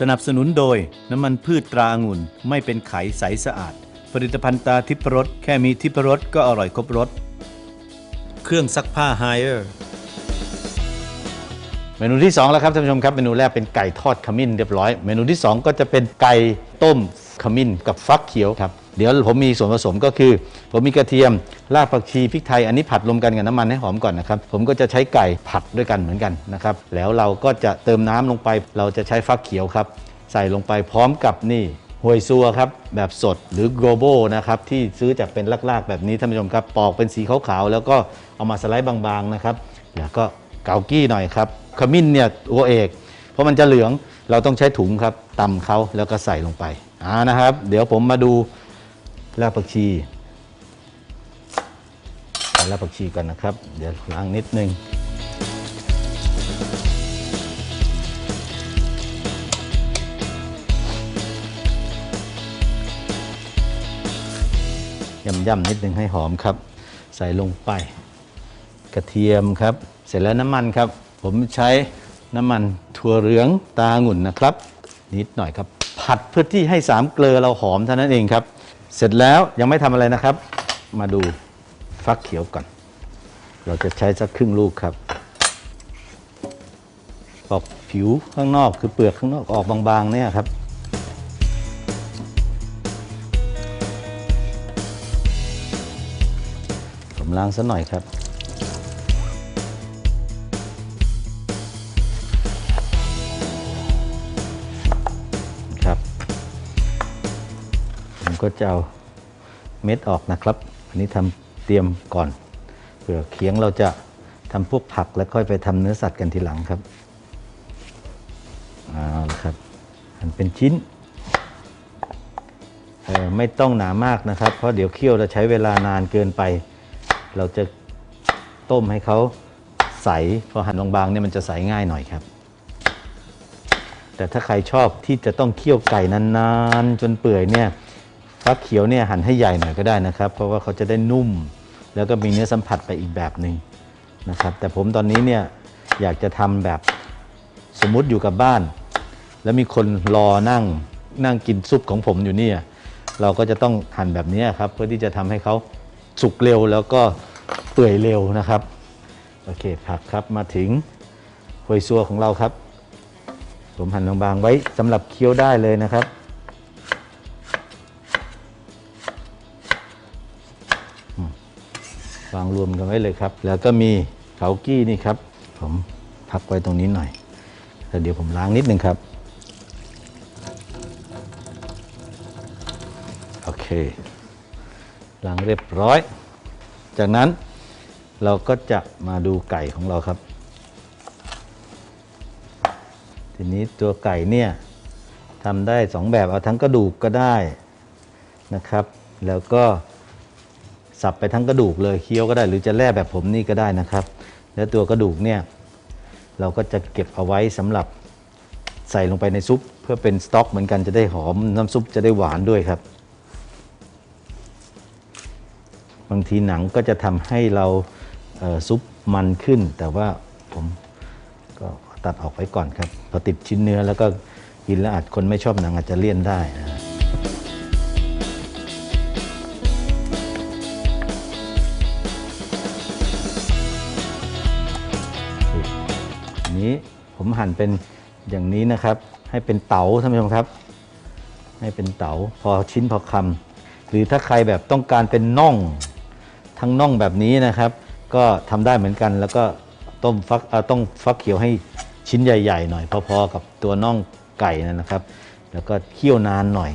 สนับสนุนโดยน้ำมันพืชตราองุ่นไม่เป็นไขใสสะอาด ผลิตภัณฑ์ตาทิพรสแค่มีทิพรสก็อร่อยครบรสเครื่องซักผ้าไฮเออร์เมนูที่2แล้วครับท่านผู้ชมครับเมนูแรกเป็นไก่ทอดขมิ้นเรียบร้อย เมนูที่ 2 ก็จะเป็นไก่ต้มขมิ้นกับฟักเขียวครับ เดี๋ยวผมมีส่วนผสมก็คือ ผมมีกระเทียมรากผักชีพริกไทยอันนี้ผัดรวมกันกับน้ำมันให้หอมก่อนนะครับ ผมก็จะใช้ไก่ผัดด้วยกันเหมือนกันนะครับ แล้วเราก็จะเติมน้ำลงไป เราจะใช้ฟักเขียวครับ ใส่ลงไปพร้อมกับนี่หวยซัวครับ แบบสดหรือโกลโบนะครับ ที่ซื้อจากเป็นลากๆ แบบนี้ท่านผู้ชมครับ ปอกเป็นสีขาวๆแล้วก็เอามาสไลด์บางๆนะครับแล้วก็เกากี้หน่อยครับขมิ้นเนี่ยตัวเอก เพราะมันจะเหลืองเราต้องใช้ถุงครับตำเขาแล้วก็ใส่ลงไปอ่านะครับ เดี๋ยวผมมาดู รากผักชีใส่รากผักชีก่อนนะครับ เดี๋ยวล้างนิดนึงย่ำๆนิดนึงให้หอมครับ ใส่ลงไป กระเทียมครับ เสร็จแล้วน้ำมันครับ ผมใช้น้ำมันถั่วเหลืองตาองุ่นนะครับ นิดหน่อยครับ ผัดเพื่อที่ให้สามเกลือเราหอมเท่านั้นเองครับ เสร็จแล้วยังไม่ทำอะไรนะครับ มาดูฟักเขียวก่อน เราจะใช้สักครึ่งลูกครับปอกผิวข้างนอกคือเปลือกข้างนอกออกบางๆเนี่ยครับผมล้างซะหน่อยครับครับ ก็จะเอาเม็ดออกนะครับ อันนี้ทำเตรียมก่อนเผื่อเคียงเราจะทำพวกผักแล้วค่อยไปทำเนื้อสัตว์กันทีหลังครับเอาละครับหั่นเป็นชิ้นไม่ต้องหนามากนะครับ เพราะเดี๋ยวเคี่ยวจะใช้เวลานานเกินไป เราจะต้มให้เขาใสพอหั่นบางๆเนี่ยมันจะใสง่ายหน่อยครับ แต่ถ้าใครชอบที่จะต้องเคี่ยวไก่นานๆ จนเปื่อยเนี่ย ฟักเขียวเนี่ยหั่นให้ใหญ่หน่อยก็ได้นะครับ เพราะว่าเขาจะได้นุ่ม แล้วก็มีเนื้อสัมผัสไปอีกแบบหนึ่งนะครับ แต่ผมตอนนี้เนี่ยอยากจะทำแบบสมมุติอยู่กับบ้าน แล้วมีคนรอนั่งนั่งกินซุปของผมอยู่เนี่ยเราก็จะต้องหั่นแบบนี้ครับ เพื่อที่จะทำให้เขาสุกเร็วแล้วก็เปื่อยเร็วนะครับโอเคผักครับมาถึงหอยซัวของเราครับ ผมหั่นบางๆไว้สำหรับเคี้ยวได้เลยนะครับ อืม วางรวมกันไว้เลยครับ แล้วก็มีเกากี้นี่ครับ ผมพักไว้ตรงนี้หน่อยแล้วเดี๋ยวผมล้างนิดนึงครับ โอเค ล้างเรียบร้อย จากนั้นเราก็จะมาดูไก่ของเราครับ ทีนี้ตัวไก่เนี่ยทำได้สองแบบเอาทั้งกระดูกก็ได้นะครับ แล้วก็ สับไปทั้งกระดูกเลยเคี้ยวก็ได้ หรือจะแล่แบบผมนี่ก็ได้นะครับ แล้วตัวกระดูกเนี่ยเราก็จะเก็บเอาไว้สำหรับใส่ลงไปในซุป เพื่อเป็นสต๊อกเหมือนกันจะได้หอมน้ำซุปจะได้หวานด้วยครับ บางทีหนังก็จะทำให้เราเซุปมันขึ้น แต่ว่าผมก็ตัดออกไว้ก่อนครับพอติดชิ้นเนื้อแล้วก็กินแล้วอาจคนไม่ชอบหนังอาจจะเลี่ยนได้นะ นี้ ผมหั่นเป็นอย่างนี้นะครับ ให้เป็นเต๋าท่านผู้ชมครับ ให้เป็นเต๋าพอชิ้นพอคำหรือถ้าใครแบบต้องการเป็นน่องทั้งน่องแบบนี้นะครับ ก็ทำได้เหมือนกันแล้วก็ต้มฟักต้องฟักเขียวให้ชิ้นใหญ่ ๆ หน่อย พอๆกับตัวน่องไก่นะครับ แล้วก็เคี่ยวนานหน่อย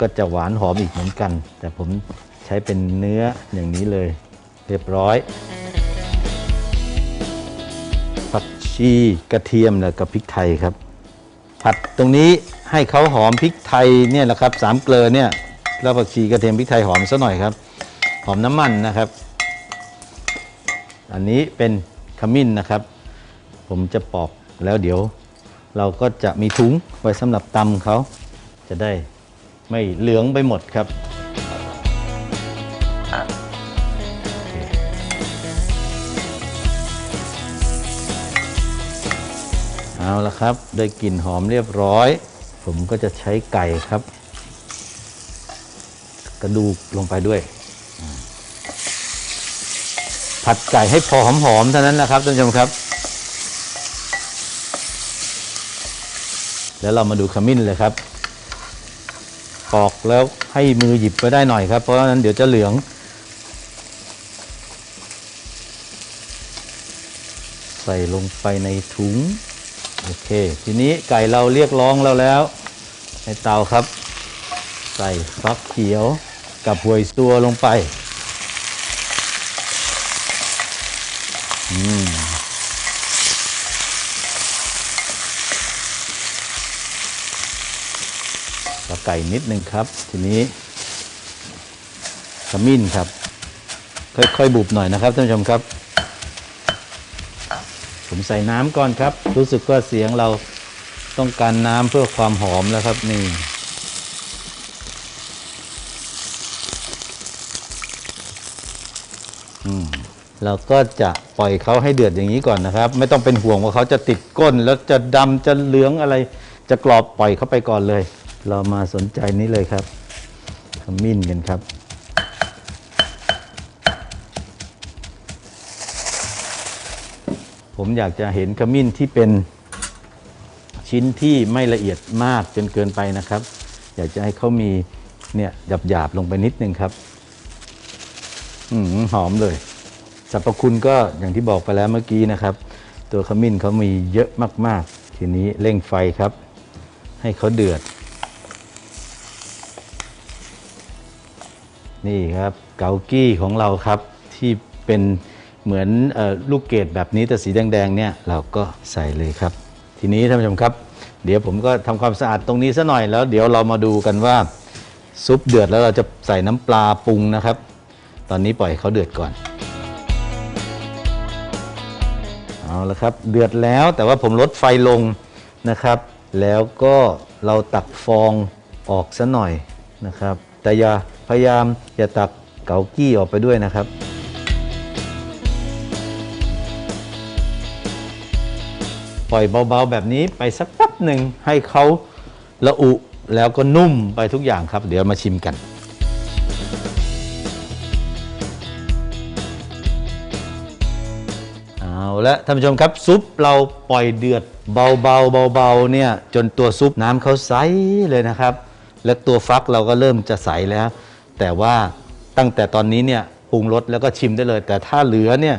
ก็จะหวานหอมอีกเหมือนกัน แต่ผมใช้เป็นเนื้ออย่างนี้เลย เรียบร้อย ชีกระเทียมแล้วก็พริกไทยครับ ผัดตรงนี้ให้เขาหอมพริกไทยเนี่ยแหละครับสามเกลือเนี่ยแล้วผักชีกระเทียมพริกไทยหอมซะหน่อยครับ หอมน้ำมันนะครับ อันนี้เป็นขมิ้นนะครับ ผมจะปอกแล้วเดี๋ยว เราก็จะมีถุงไว้สำหรับตำเขาจะได้ไม่เหลืองไปหมดครับ เอาละครับ ได้กลิ่นหอมเรียบร้อย ผมก็จะใช้ไก่ครับ กระดูกลงไปด้วย ผัดไก่ให้พอหอมๆเท่านั้นนะครับท่านผู้ชมครับ แล้วเรามาดูขมิ้นเลยครับปอกแล้วให้มือหยิบไปได้หน่อยครับ เพราะฉะนั้นเดี๋ยวจะเหลืองใส่ลงไปในถุง โอเค ทีนี้ไก่เราเรียกร้องเราแล้ว ในเตาครับ ใส่ฟักเขียวกับหวยตัวลงไป อืมปลาไก่นิดนึงครับ ทีนี้ขมิ้นครับ ค่อยๆบุบหน่อยนะครับท่านผู้ชมครับ ผมใส่น้ำก่อนครับ รู้สึกว่าเสียงเราต้องการน้ำเพื่อความหอมแล้วครับนี่เราก็จะปล่อยเขาให้เดือดอย่างนี้ก่อนนะครับ ไม่ต้องเป็นห่วงว่าเขาจะติดก้น แล้วจะดำจะเหลืองอะไร จะกรอบปล่อยเขาไปก่อนเลย เรามาสนใจนี้เลยครับขมิ้นกันครับ ผมอยากจะเห็นขมิ้นที่เป็นชิ้นที่ไม่ละเอียดมากจนเกินไปนะครับ อยากจะให้เขามีเนี่ยหยาบๆลงไปนิดนึงครับ อืมหอมเลยสรรพคุณก็อย่างที่บอกไปแล้วเมื่อกี้นะครับ ตัวขมิ้นเขามีเยอะมาก ๆ ทีนี้เร่งไฟครับ ให้เขาเดือด นี่ครับ เกากี้ของเราครับที่เป็น เหมือนลูกเกดแบบนี้แต่สีแดงๆเนี่ยเราก็ใส่เลยครับ ทีนี้ท่านผู้ชมครับ เดี๋ยวผมก็ทำความสะอาดตรงนี้ซะหน่อยแล้ว เดี๋ยวเรามาดูกันว่าซุปเดือดแล้วเราจะใส่น้ำปลาปรุงนะครับ ตอนนี้ปล่อยเขาเดือดก่อนเอาละครับเดือดแล้วแต่ว่าผมลดไฟลงนะครับ แล้วก็เราตักฟองออกซะหน่อยนะครับ แต่อย่าพยายามอย่าตักเกากี้ออกไปด้วยนะครับ ล่อยเบาๆแบบนี้ไปสักแป๊บหนึ่งให้เขาละอุแล้วก็นุ่มไปทุกอย่างครับ เดี๋ยวมาชิมกัน เอาละท่านผู้ชมครับซุปเราปล่อยเดือดเบาๆเบาๆเนี่ยจนตัวซุปน้ำเขาใสเลยนะครับ และตัวฟักเราก็เริ่มจะใสแล้ว แต่ว่าตั้งแต่ตอนนี้เนี่ยปรุงรสแล้วก็ชิมได้เลย แต่ถ้าเหลือเนี่ย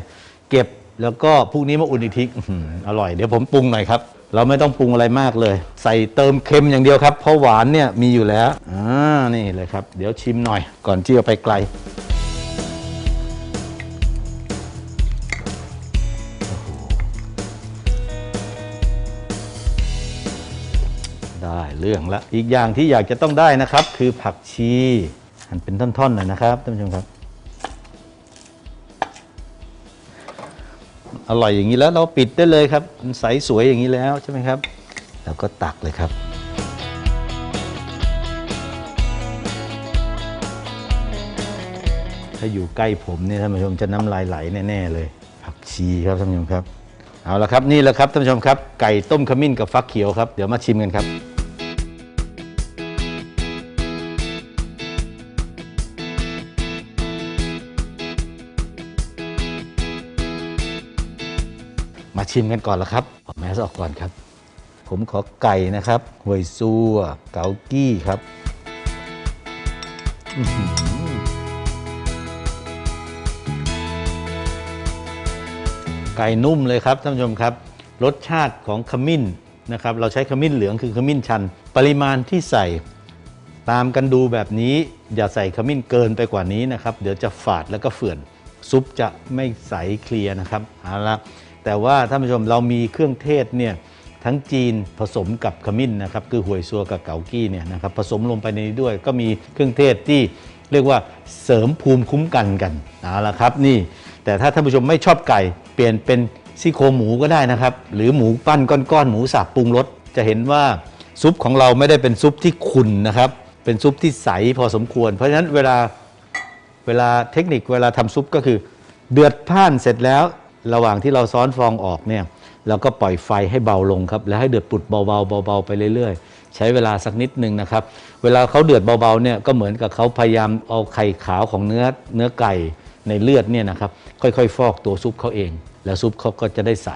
เก็บ แล้วก็พรุ่งนี้มาอุ่นอีกทีอื้อหืออร่อยเดี๋ยวผมปรุงหน่อยครับ เราไม่ต้องปรุงอะไรมากเลย ใส่เติมเค็มอย่างเดียวครับ เพราะหวานเนี่ยมีอยู่แล้วอ่านี่เลยครับ เดี๋ยวชิมหน่อย ก่อนที่จะไปไกล ได้เรื่องละอีกอย่างที่อยากจะต้องได้นะครับ คือผักชีหั่นเป็นท่อนๆหน่อยนะครับท่านผู้ชมครับ อร่อยอย่างนี้แล้วเราปิดได้เลยครับมันใสสวยอย่างนี้แล้วใช่ไหมครับแล้วก็ตักเลยครับ ถ้าอยู่ใกล้ผมเนี่ยท่านผู้ชมจะน้ำลายไหลแน่ๆเลย ผักชีครับท่านผู้ชมครับ เอาละครับนี่แหละครับท่านผู้ชมครับไก่ต้มขมิ้นกับฟักเขียวครับเดี๋ยวมาชิมกันครับ มาชิมกันก่อนละครับเอแมสออกก่อนครับ ผมขอไก่นะครับหวยซัวเกากี้ครับไก่นุ่มเลยครับท่านผู้ชมครับ รสชาติของขมิ้นนะครับ เราใช้ขมิ้นเหลืองคือขมิ้นชัน ปริมาณที่ใส่ตามกันดูแบบนี้ อย่าใส่ขมิ้นเกินไปกว่านี้นะครับ เดี๋ยวจะฝาดแล้วก็เฟื่อน ซุปจะไม่ใสเคลียร์นะครับเอาละ แต่ว่าท่านผู้ชมเรามีเครื่องเทศเนี่ยทั้งจีนผสมกับขมิ้นนะครับคือหวยซัวกับเกากี้เนี่ยนะครับผสมลงไปในนี้ด้วย ก็มีเครื่องเทศที่เรียกว่าเสริมภูมิคุ้มกันกันเอาละครับนี่ แต่ถ้าท่านผู้ชมไม่ชอบไก่เปลี่ยนเป็นซี่โครงหมูก็ได้นะครับ หรือหมูปั้นก้อนๆหมูสับปรุงรสจะเห็นว่าซุปของเราไม่ได้เป็นซุปที่ขุ่นนะครับ เป็นซุปที่ใสพอสมควร เพราะฉะนั้นเวลาเวลาเทคนิคเวลาทำซุปก็คือ เดือดพ่านเสร็จแล้ว ระหว่างที่เราซ้อนฟองออกเนี่ยเราก็ปล่อยไฟให้เบาลงครับ แล้วให้เดือดปุดเบาๆเบาๆไปเรื่อยๆ ใช้เวลาสักนิดหนึ่งนะครับ เวลาเขาเดือดเบาๆเนี่ยก็เหมือนกับเขาพยายามเอาไข่ขาวของเนื้อเนื้อไก่ในเลือดเนี่ยนะครับค่อยๆ ฟอกตัวซุปเขาเอง แล้วซุปเขาก็จะได้ใส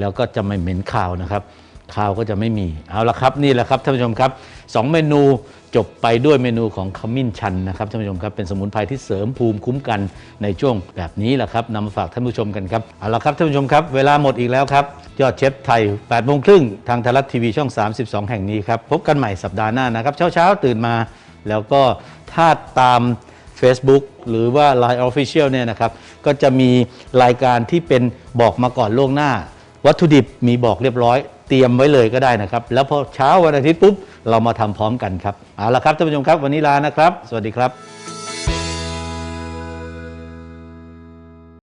แล้วก็จะไม่เหม็นคาวนะครับ คาวก็จะไม่มีเอาละครับนี่แหละครับท่านผู้ชมครับสองเมนูจบไปด้วยเมนูของขมิ้นชันนะครับท่านผู้ชมครับเป็นสมุนไพรที่เสริมภูมิคุ้มกันในช่วงแบบนี้แหละครับนำมาฝากท่านผู้ชมกันครับเอาละครับท่านผู้ชมครับ เวลาหมดอีกแล้วครับยอดเชฟไทย8โมงครึ่งทางไทยรัฐทีวีช่อง 32 แห่งนี้ครับพบกันใหม่สัปดาห์หน้านะครับเช้าๆตื่นมา แล้วก็ถ้าตาม Facebook หรือว่า Line Official เนี่ยนะครับก็จะมีรายการที่เป็นบอกมาก่อนล่วงหน้า วัตถุดิบมีบอกเรียบร้อย เตรียมไว้เลยก็ได้นะครับ แล้วพอเช้าวันอาทิตย์ปุ๊บเรามาทำพร้อมกันครับเอาละครับท่านผู้ชมครับวันนี้ลานะครับ สวัสดีครับ